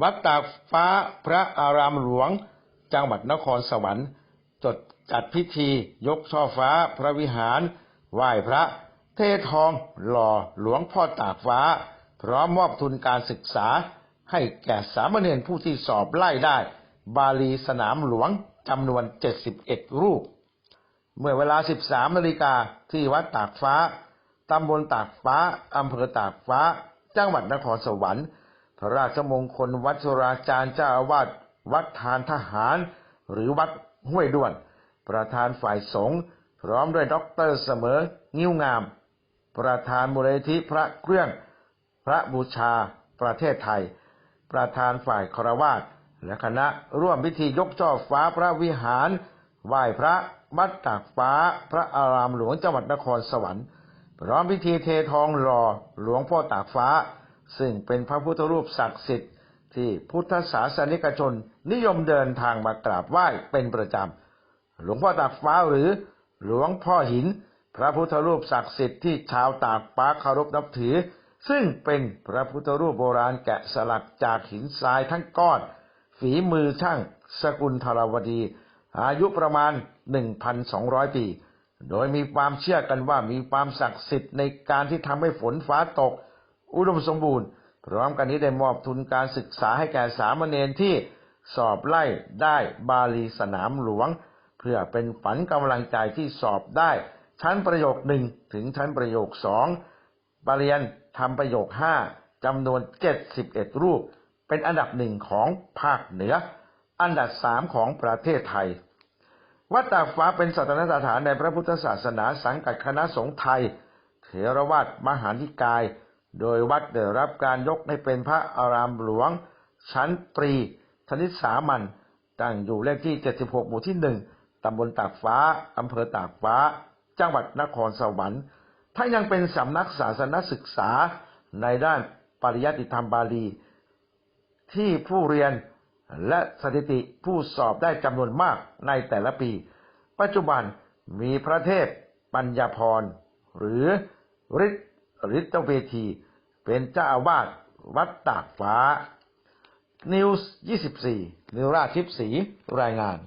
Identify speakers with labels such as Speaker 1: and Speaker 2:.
Speaker 1: วัดตากฟ้าพระอารามหลวง จังหวัดนครสวรรค์จดจัดพิธียกช่อฟ้าพระวิหาร ไหว้พระ เททอง หล่อหลวงพ่อตากฟ้า พร้อมมอบทุนการศึกษา ให้แก่สามเณรผู้ที่สอบไล่ได้ บาลีสนามหลวงจำนวน 71 รูป เมื่อเวลา 13นาฬิกาที่วัดตากฟ้าตำบลตากฟ้าอำเภอตากฟ้า จังหวัดนครสวรรค์ พระราชมงคลวัดสุราจารย์เจ้าอาวาสวัดทานทหาร หรือวัดห้วยด้วน ประธานฝ่ายสงฆ์พร้อมด้วยด็อกเตอร์เสมอ งิ้วงาม ประธานมูลนิธิพระเครื่อง พระบูชา ประเทศไทย ประธานฝ่ายครวาสและคณะร่วมพิธียกช่อฟ้าพระวิหาร ไหว้พระวัดตากฟ้า พระอารามหลวงจังหวัดนครสวรรค์ พร้อมพิธีเททองหล่อหลวงพ่อตากฟ้า ซึ่งเป็นพระพุทธรูปศักดิ์สิทธิ์ที่พุทธศาสนิกชนนิยมเดินทางมากราบไหว้เป็นประจำ หลวงพ่อตากฟ้าหรือหลวงพ่อหิน พระพุทธรูปศักดิ์สิทธิ์ที่ชาวตากฟ้าเคารพนับถือ ซึ่งเป็นพระพุทธรูปโบราณแกะสลักจากหินทรายทั้งก้อน ฝีมือช่างสกุลธรวดี อายุประมาณ 1,200 ปี โดยมีความเชื่อกันว่ามีความศักดิ์สิทธิ์ในการที่ทำให้ฝนฟ้าตก อุดมสมบูรณ์ พร้อมกันนี้ได้มอบทุนการศึกษาให้แก่สามเณรที่สอบไล่ได้บาลีสนามหลวง เพื่อเป็นฝันกำลังใจที่สอบได้ ชั้นประโยคหนึ่งถึงชั้นประโยคสองปรริญญทำประโยคห้าจำนวน71รูป เป็นอันดับหนึ่งของภาคเหนือ อันดับสามของประเทศไทย วัดตากฟ้าเป็นศาสนสถานในพระพุทธศาสนาสังกัดคณะสงฆ์ไทย เถรวาทมหานิกาย โดยวัดได้รับการยกให้เป็นพระอารามหลวง ชั้นตรีธนิสามัญตั้งอยู่เลขที่ 76 หมู่ที่หนึ่งตำบลตากฟ้า อำเภอตากฟ้า จังหวัดนครสวรรค์ถ้านยังเป็นสำนักศาสนศึกษาในด้านปริยัติธรรมบาลี ที่ผู้เรียนและสถิติผู้สอบได้จำนวนมากในแต่ละปี ปัจจุบันมีพระเทพปัญญาพรหรือฤทธิ์ ฤทธเวที เป็นเจ้าอาวาสวัดตากฟ้า นิวส์ 24 นิวราชทิพย์ศรีรายงาน